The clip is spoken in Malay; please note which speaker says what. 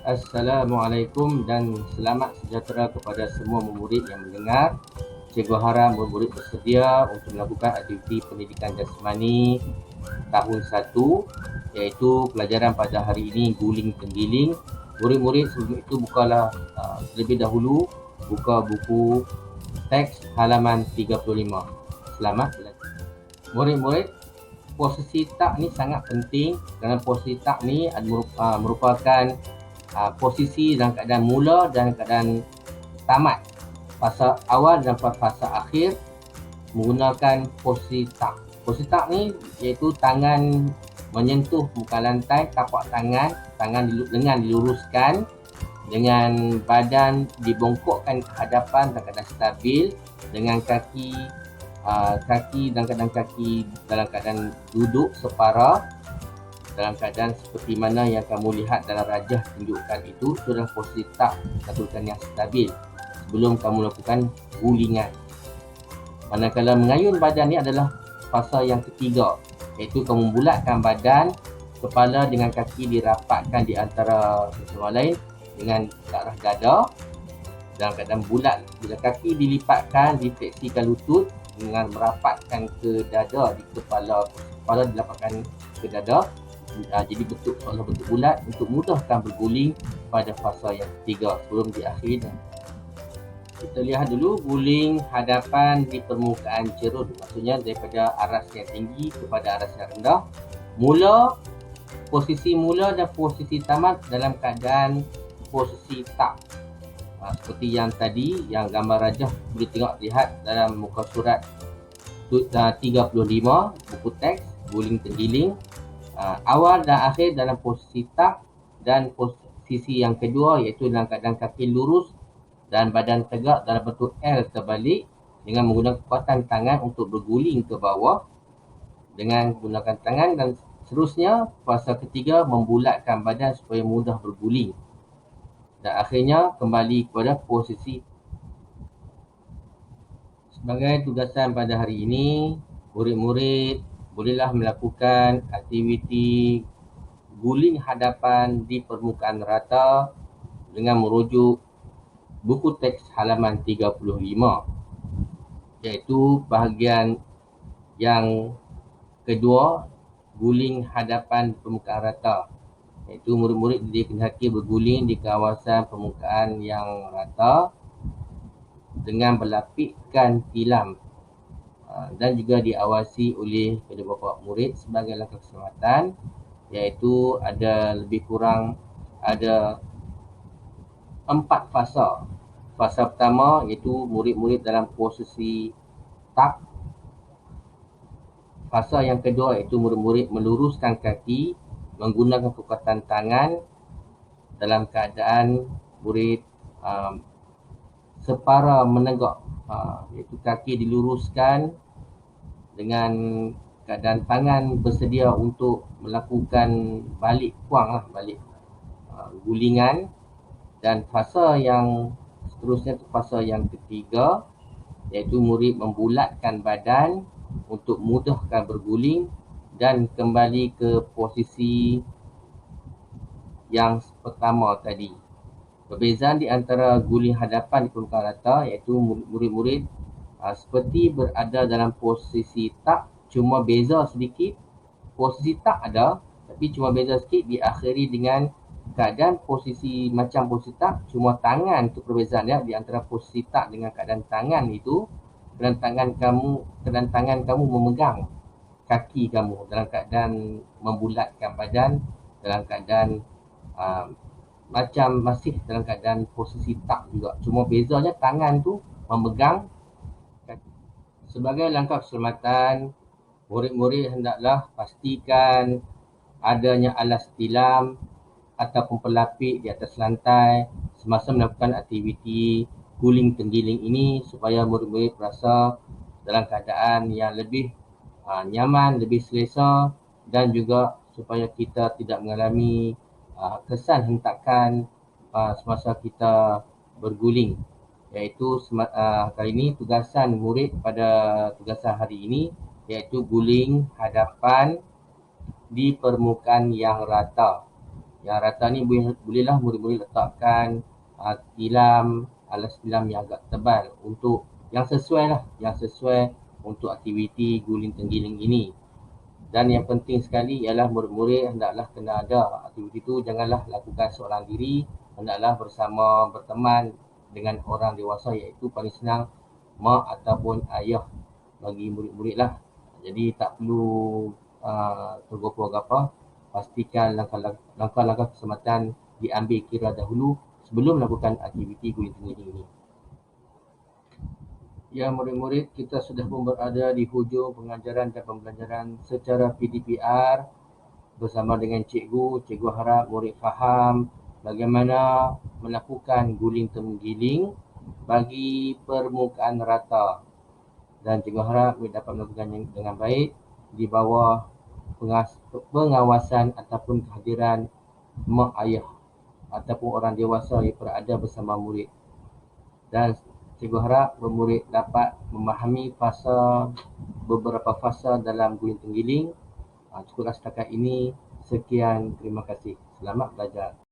Speaker 1: Assalamualaikum dan selamat sejahtera kepada semua murid yang mendengar. Cikgu harap murid bersedia untuk melakukan aktiviti pendidikan jasmani tahun 1 iaitu pelajaran pada hari ini guling tenggiling. Murid-murid sebelum itu bukalah uh, lebih dahulu buka buku teks halaman 35. Selamat belajar. Murid-murid, posisi tak ni sangat penting kerana posisi tak ni uh, merupakan uh, posisi dalam keadaan mula dan keadaan tamat. Fasa awal dan fasa akhir menggunakan posisi tak. Posisi tak ni iaitu tangan menyentuh muka lantai tapak tangan tangan dengan diluruskan dengan badan dibongkokkan ke hadapan dalam keadaan stabil dengan kaki uh, kaki dan kadang kaki dalam keadaan duduk separa dalam keadaan seperti mana yang kamu lihat dalam rajah tunjukkan itu adalah posisi tak lakukan yang stabil sebelum kamu lakukan gulingan. Manakala mengayun badan ini adalah fasa yang ketiga iaitu kamu bulatkan badan kepala dengan kaki dirapatkan di antara sama lain dengan arah dada. Dalam keadaan bulat bila kaki dilipatkan difleksikan lutut dengan merapatkan ke dada di kepala kepala dilapatkan ke dada uh, jadi bentuk seolah bentuk bulat untuk mudahkan berguling pada fasa yang ketiga sebelum diakhiri kita lihat dulu guling hadapan di permukaan cerun. Maksudnya daripada aras yang tinggi kepada aras yang rendah. Mula posisi mula dan posisi tamat dalam keadaan posisi tak. Uh, seperti yang tadi yang gambar rajah boleh tengok lihat dalam muka surat 35 buku teks guling tergiling uh, awal dan akhir dalam posisi tak dan posisi yang kedua iaitu dalam keadaan kaki lurus dan badan tegak dalam bentuk L terbalik dengan menggunakan kekuatan tangan untuk berguling ke bawah. Dengan menggunakan tangan dan seterusnya fasa ketiga membulatkan badan supaya mudah berguling. Dan akhirnya kembali kepada posisi. Sebagai tugasan pada hari ini murid-murid bolehlah melakukan aktiviti guling hadapan di permukaan rata dengan merujuk buku teks halaman 35 iaitu bahagian yang kedua guling hadapan permukaan rata. Iaitu murid-murid dikehendaki berguling di kawasan permukaan yang rata dengan berlapikkan tilam dan juga diawasi oleh kedua bapa murid sebagai langkah keselamatan iaitu ada lebih kurang ada empat fasa. Fasa pertama iaitu murid-murid dalam posisi tak. Fasa yang kedua iaitu murid-murid meluruskan kaki menggunakan kekuatan tangan dalam keadaan murid um, separa menegak ha, iaitu kaki diluruskan dengan keadaan tangan bersedia untuk melakukan balik kuang lah, balik uh, gulingan dan fasa yang seterusnya itu fasa yang ketiga iaitu murid membulatkan badan untuk mudahkan berguling dan kembali ke posisi yang pertama tadi. Perbezaan di antara guling hadapan di permukaan rata iaitu murid-murid uh, seperti berada dalam posisi tak cuma beza sedikit. Posisi tak ada tapi cuma beza sikit diakhiri dengan keadaan posisi macam posisi tak cuma tangan tu perbezaan dia di antara posisi tak dengan keadaan tangan itu. Keadaan tangan kamu keadaan tangan kamu memegang kaki kamu dalam keadaan membulatkan badan dalam keadaan uh, macam masih dalam keadaan posisi tak juga. Cuma bezanya tangan tu memegang sebagai langkah keselamatan murid-murid hendaklah pastikan adanya alas tilam ataupun pelapik di atas lantai semasa melakukan aktiviti guling tenggiling ini supaya murid-murid berasa dalam keadaan yang lebih uh, nyaman, lebih selesa dan juga supaya kita tidak mengalami uh, kesan hentakan uh, semasa kita berguling iaitu uh, kali ini tugasan murid pada tugasan hari ini iaitu guling hadapan di permukaan yang rata Yang rata ni boleh bolehlah murid-murid letakkan uh, tilam, alas tilam yang agak tebal untuk yang sesuai lah, yang sesuai untuk aktiviti guling tenggiling ini. Dan yang penting sekali ialah murid-murid hendaklah kena ada aktiviti itu janganlah lakukan seorang diri, hendaklah bersama berteman dengan orang dewasa iaitu paling senang mak ataupun ayah bagi murid-murid lah. Jadi tak perlu uh, tergopoh apa, pastikan langkah-langkah keselamatan diambil kira dahulu sebelum melakukan aktiviti guling tenggiling ini. Ya murid-murid, kita sudah pun berada di hujung pengajaran dan pembelajaran secara PDPR bersama dengan cikgu. Cikgu harap murid faham bagaimana melakukan guling tenggiling bagi permukaan rata. Dan cikgu harap murid dapat melakukannya dengan baik di bawah pengawasan ataupun kehadiran mak ayah ataupun orang dewasa yang berada bersama murid. Dan Cikgu harap pemurid dapat memahami fasa beberapa fasa dalam guling tenggiling. Ah, cukuplah setakat ini. Sekian, terima kasih. Selamat belajar.